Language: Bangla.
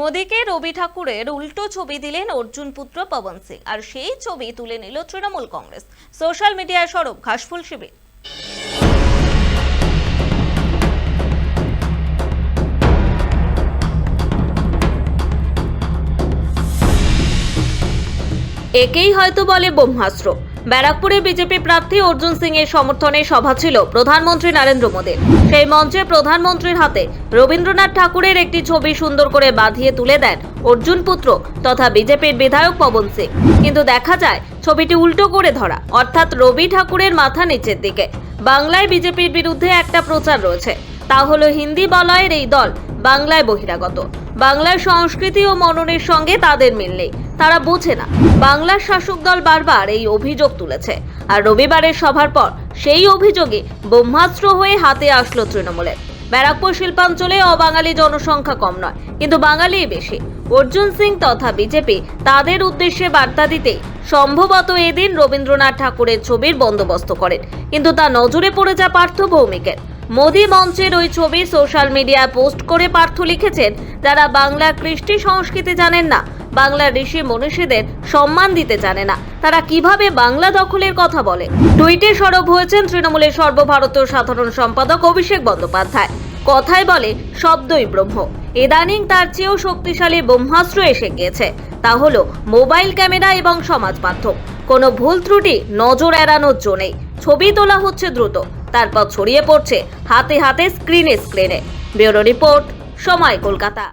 মোদীকে রবি ঠাকুরের উল্টো ছবি দিলেন অর্জুন পুত্র পবন সিং, আর সেই ছবি তুলে নিল তৃণমূল কংগ্রেস। সোশ্যাল মিডিয়ায় সরব ঘাসফুল শিবির। একেই হয়তো বলে ব্রহ্মাস্ত্র। ব্যারাকপুরে বিজেপি প্রার্থী অর্জুন সিং এর সমর্থনে সভা ছিল প্রধানমন্ত্রী নরেন্দ্র মোদীর। সেই মঞ্চে প্রধানমন্ত্রীর হাতে রবীন্দ্রনাথ ঠাকুরের একটি ছবি সুন্দর করে বাঁধিয়ে তুলে দেন অর্জুন পুত্র তথা বিজেপির বিধায়ক পবন সিং। কিন্তু দেখা যায়, ছবিটি উল্টো করে ধরা, অর্থাৎ রবি ঠাকুরের মাথা নিচের দিকে। বাংলায় বিজেপির বিরুদ্ধে একটা প্রচার রয়েছে। তা হলো হিন্দি বলয়ের এই দল বাংলায় বহিরাগত। বাংলার সংস্কৃতি ও মননের সঙ্গে তাদের মিল নেই। তারা বোঝে না। বাংলার শাসক দল বারবার এই অভিযোগ তুলেছে। আর রবিবারের সভার পর সেই অভিযোগে ব্রহ্মাস্ত্র হয়ে হাতে আসলো তৃণমূলের। ব্যারাকপুর শিল্পাঞ্চলে অবাঙালি জনসংখ্যা কম নয়, কিন্তু বাঙালি বেশি। অর্জুন সিং তথা বিজেপি তাদের উদ্দেশ্যে বার্তা দিতে সম্ভবত এদিন রবীন্দ্রনাথ ঠাকুরের ছবির বন্দোবস্ত করেন। কিন্তু তা নজরে পড়ে যায় পার্থ ভৌমিকের। মোদি মঞ্চের ওই ছবি সোশ্যাল মিডিয়ায় পোস্ট করে পার্থ লিখেছেন, যারা বাংলা কৃষ্টি সংস্কৃতি জানেন না বাংলার ঋষি মনীষীদের সম্মান দিতে জানে না। তারা কীভাবে বাংলা দখলের কথা বলে? টুইটে সরব হয়েছেন তৃণমূলের সর্বভারতীয় সাধারণ সম্পাদক অভিষেক বন্দ্যোপাধ্যায়। কথায় বলে, শব্দই ব্রহ্ম। ইদানিং তার চেয়েও শক্তিশালী ব্রহ্মাস্ত্র এসে গিয়েছে। তা হলো, মোবাইল ক্যামেরা এবং সমাজ মাধ্যম। কোনো ভুল ত্রুটি নজর এড়ানোর জন্যই ছবি তোলা হচ্ছে দ্রুত। তারপর ছড়িয়ে পড়ছে হাতে হাতে স্ক্রিনে স্ক্রিনে। ব্যুরো রিপোর্ট, সময় কলকাতা।